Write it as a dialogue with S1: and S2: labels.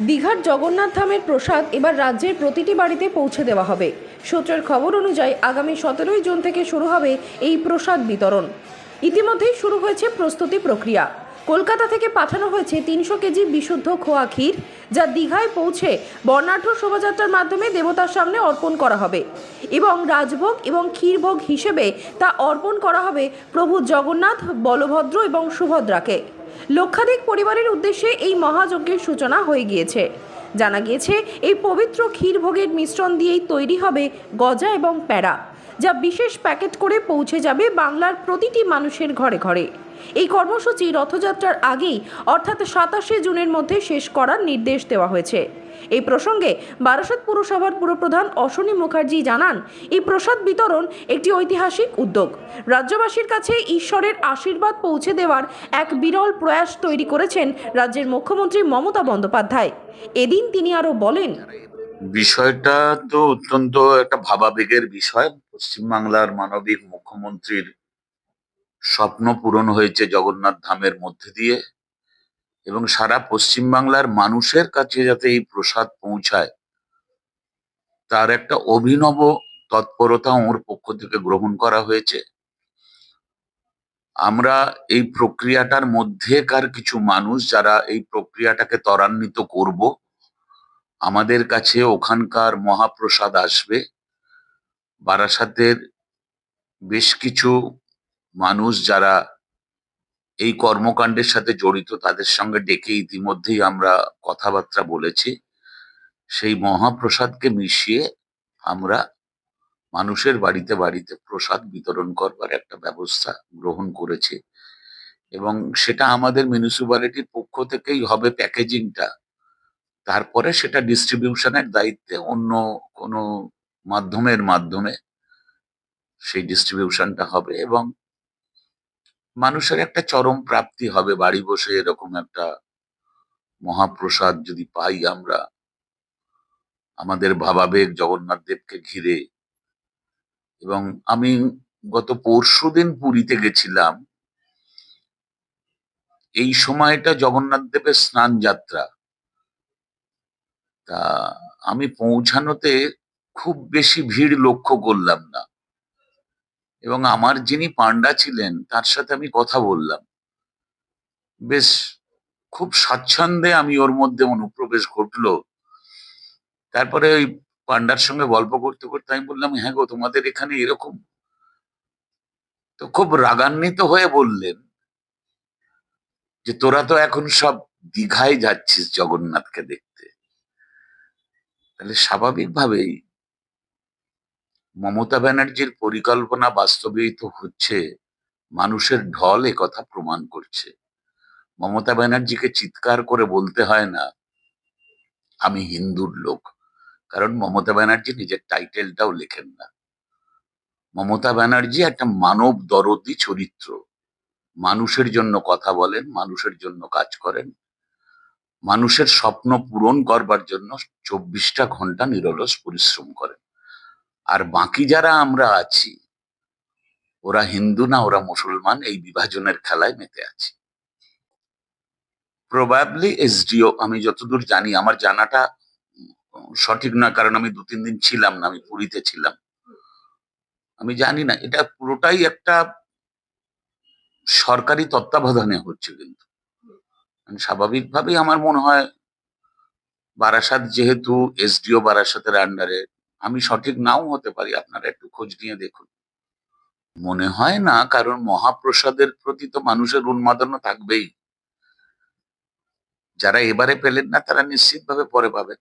S1: দীঘার জগন্নাথ ধামের প্রসাদ এবার রাজ্যের প্রতিটি বাড়িতে পৌঁছে দেওয়া হবে। সূত্রের খবর অনুযায়ী আগামী সতেরোই জুন থেকে শুরু হবে এই প্রসাদ বিতরণ। ইতিমধ্যেই শুরু হয়েছে প্রস্তুতি প্রক্রিয়া। কলকাতা থেকে পাঠানো হয়েছে তিনশো কেজি বিশুদ্ধ খোয়া ক্ষীর, যা দীঘায় পৌঁছে বর্ণাঢ্য শোভাযাত্রার মাধ্যমে দেবতার সামনে অর্পণ করা হবে এবং রাজভোগ এবং ক্ষীরভোগ হিসেবে তা অর্পণ করা হবে প্রভু জগন্নাথ, বলভদ্র এবং সুভদ্রাকে। লক্ষাধিক পরিবারের উদ্দেশ্যে এই মহাযজ্ঞের সূচনা হয়ে গিয়েছে। জানা গিয়েছে, এই পবিত্র ক্ষীরভোগের মিশ্রণ দিয়েই তৈরি হবে গজা এবং প্যাড়া যা বিশেষ প্যাকেট করে পৌঁছে যাবে বাংলার প্রতিটি মানুষের ঘরে ঘরে। এই কর্মসূচি রথযাত্রার আগেই, অর্থাৎ সাতাশে জুনের মধ্যে শেষ করার নির্দেশ দেওয়া হয়েছে। এই প্রসঙ্গে বারাসত পুরসভার পুরপ্রধান অশ্বনী মুখার্জি জানান, এই প্রসাদ বিতরণ একটি ঐতিহাসিক উদ্যোগ। রাজ্যবাসীর কাছে ঈশ্বরের আশীর্বাদ পৌঁছে দেওয়ার এক বিরল প্রয়াস তৈরি করেছেন রাজ্যের মুখ্যমন্ত্রী মমতা বন্দ্যোপাধ্যায়। এদিন তিনি আরও বলেন
S2: বিষয়টা তো অত্যন্ত একটা ভাবাবেগের বিষয়। পশ্চিমবাংলার মানবিক মুখ্যমন্ত্রীর স্বপ্ন পূরণ হয়েছে জগন্নাথ ধামের মধ্যে দিয়ে এবং সারা পশ্চিমবাংলার মানুষের কাছে যাতে এই প্রসাদ পৌঁছায়, তার একটা অভিনব তৎপরতা ওর পক্ষ থেকে গ্রহণ করা হয়েছে। আমরা এই প্রক্রিয়াটার মধ্যেকার কিছু মানুষ যারা এই প্রক্রিয়াটাকে ত্বরান্বিত করব আমাদের কাছে ওখানকার মহাপ্রসাদ আসবে। বারাসাতের বেশ কিছু মানুষ যারা এই কর্মকাণ্ডের সাথে জড়িত, তাদের সঙ্গে ডেকে ইতিমধ্যেই আমরা কথাবার্তা বলেছি। সেই মহাপ্রসাদকে মিশিয়ে আমরা মানুষের বাড়িতে বাড়িতে প্রসাদ বিতরণ করবার একটা ব্যবস্থা গ্রহণ করেছি। এবং সেটা আমাদের মিউনিসিপ্যালিটির পক্ষ থেকেই হবে প্যাকেজিংটা তারপরে সেটা ডিস্ট্রিবিউশনের দায়িত্বে অন্য কোনো মাধ্যমের মাধ্যমে সেই ডিস্ট্রিবিউশনটা হবে এবং মানুষের একটা চরম প্রাপ্তি হবে। বাড়ি বসে এরকম একটা মহাপ্রসাদ যদি পাই আমরা, আমাদের ভাবাবেগ জগন্নাথ দেবকে ঘিরে। এবং আমি গত পরশুদিন পুরীতে গেছিলাম। এই সময়টা জগন্নাথ দেবের স্নান যাত্রা তা আমি পৌঁছানোতে খুব বেশি ভিড় লক্ষ্য করলাম না। এবং আমার যিনি পান্ডা ছিলেন, তার সাথে আমি কথা বললাম। বেশ খুব স্বাচ্ছন্দ্যে আমি ওর মধ্যে অনুপ্রবেশ ঘটলো। তারপরে ওই পান্ডার সঙ্গে গল্প করতে করতে আমি বললাম হ্যাঁ গো, তোমাদের এখানে এরকম? তো খুব রাগান্বিত হয়ে বললেন যে, তোরা তো এখন সব দীঘায় যাচ্ছিস জগন্নাথকে দেখতে। তাহলে স্বাভাবিকভাবেই মমতা ব্যানার্জির পরিকল্পনা বাস্তবায়িত হচ্ছে, মানুষের ঢল কথা প্রমাণ করছে। মমতা ব্যানার্জিকে চিৎকার করে বলতে হয় না, আমি হিন্দুর লোক, কারণ মমতা ব্যানার্জি নিজের টাইটেলটাও লেখেন না। মমতা ব্যানার্জি একটা মানব দরদি চরিত্র। মানুষের জন্য কথা বলেন, মানুষের জন্য কাজ করেন মানুষের স্বপ্ন পূরণ করবার জন্য চব্বিশটা ঘণ্টা নিরলস পরিশ্রম করেন আর বাকি যারা আমরা আছি, ওরা হিন্দু না, ওরা মুসলমান, এই বিভাজনের খেলায় মেতে আছে। প্রবাবলি এসডিও আমি যতদূর জানি, আমার জানাটা সঠিক না, কারণ আমি দু তিন দিন ছিলাম না, আমি পুরীতে ছিলাম। আমি জানি না, এটা পুরোটাই একটা সরকারি তত্ত্বাবধানে হচ্ছে কিন্তু। স্বাভাবিকভাবেই আমার মনে হয় বারাসাত যেহেতু এসডিও বারাসাতের আন্ডারে আমি সঠিক নাও হতে পারি। আপনারা একটু খোঁজ নিয়ে দেখুন। মনে হয় না কারণ মহাপ্রসাদের প্রতি তো মানুষের উন্মাদনা থাকবেই। যারা এবারে পেলেন না, তারা নিশ্চিতভাবে পরে পাবেন।